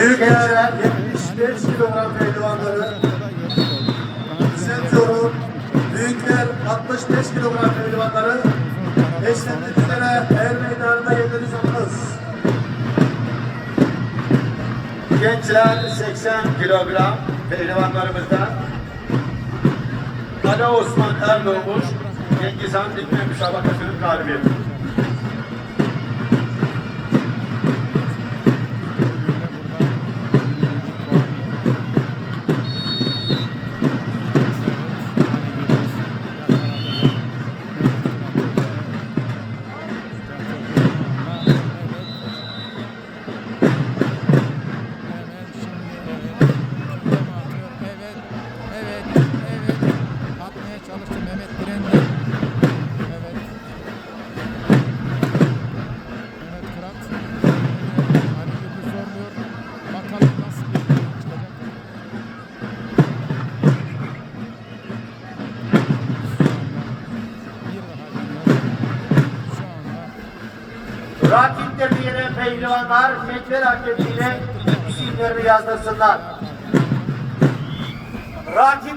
Büyükler 75 kilogram pehlivanları. Semzoru Büyükler 65 kilogram pehlivanları. Eşlendirmelere her meydanında yediniz olunuz. Gençler 80 kilogram pehlivanlarımızdan. Ali Osman Erdoğmuş, Cengiz Han Dikme müsabakasının galibi. Rakiplerini yenen pehlivanlar Mekber hakemiyle isimlerini yazdırsınlar. Rakip